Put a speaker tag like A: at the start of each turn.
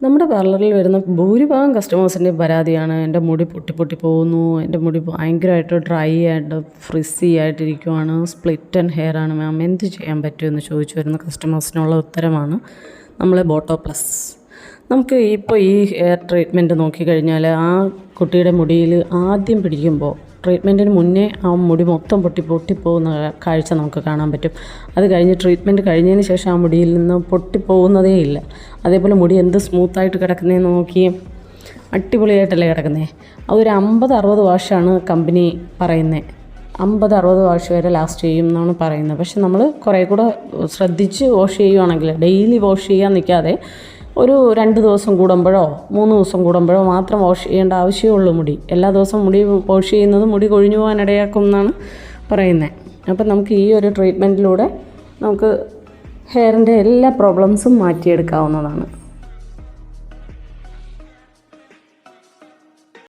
A: നമ്മുടെ പാർലറിൽ വരുന്ന ഭൂരിഭാഗം കസ്റ്റമേഴ്സിന്റെ പരാതിയാണ്. എന്റെ മുടി പൊട്ടി പൊട്ടി പോകുന്നു. എന്റെ മുടി ഭയങ്കരമായിട്ട് ഡ്രൈ ആയിട്ട് ഫ്രിസി ആയിട്ടിരിക്കുവാണ്. സ്പ്ലിറ്റ് ആൻഡ് ഹെയർ ആണ് മാം എന്ത് ചെയ്യാൻ പറ്റുമെന്ന് ചോദിച്ചു വരുന്ന കസ്റ്റമേഴ്സിനുള്ള ഉത്തരമാണ് നമ്മളെ ബോട്ടോ പ്ലസ് നമുക്ക് ഇപ്പോൾ ഈ ഹെയർ ട്രീറ്റ്മെന്റ് നോക്കിക്കഴിഞ്ഞാൽ ആ കുട്ടിയുടെ മുടിയിൽ ആദ്യം പിടിക്കുമ്പോൾ ട്രീറ്റ്മെന്റിന് മുന്നേ ആ മുടി മൊത്തം പൊട്ടി പൊട്ടിപ്പോകുന്ന കാഴ്ച നമുക്ക് കാണാൻ പറ്റും. അത് കഴിഞ്ഞ് ട്രീറ്റ്മെന്റ് കഴിഞ്ഞതിന് ശേഷം ആ മുടിയിൽ നിന്ന് പൊട്ടിപ്പോകുന്നതേ ഇല്ല. അതേപോലെ മുടി എന്ത് സ്മൂത്തായിട്ട് കിടക്കുന്നതെന്ന് നോക്കി അടിപൊളിയായിട്ടല്ലേ കിടക്കുന്നത് അതൊരു അമ്പത് അറുപത് വാഷാണ് കമ്പനി പറയുന്നത് അമ്പത് അറുപത് വാഷ് വരെ ലാസ്റ്റ് ചെയ്യും എന്നാണ് പറയുന്നത്. പക്ഷെ നമ്മൾ കുറേ കൂടെ ശ്രദ്ധിച്ച് വാഷ് ചെയ്യുവാണെങ്കിൽ ഡെയിലി വാഷ് ചെയ്യാൻ നിൽക്കാതെ ഒരു രണ്ട് ദിവസം കൂടുമ്പോഴോ മൂന്ന് ദിവസം കൂടുമ്പോഴോ മാത്രം വാഷ് ചെയ്യേണ്ട ആവശ്യമുള്ളൂ മുടി. എല്ലാ ദിവസവും മുടി വാഷ് ചെയ്യുന്നത് മുടി കൊഴിഞ്ഞു പോകാൻ ഇടയാക്കും എന്നാണ് പറയുന്നത് അപ്പം നമുക്ക് ഈ ഒരു ട്രീറ്റ്മെന്റിലൂടെ നമുക്ക് ഹെയറിന്റെ എല്ലാ പ്രോബ്ലംസും മാറ്റിയെടുക്കാവുന്നതാണ്.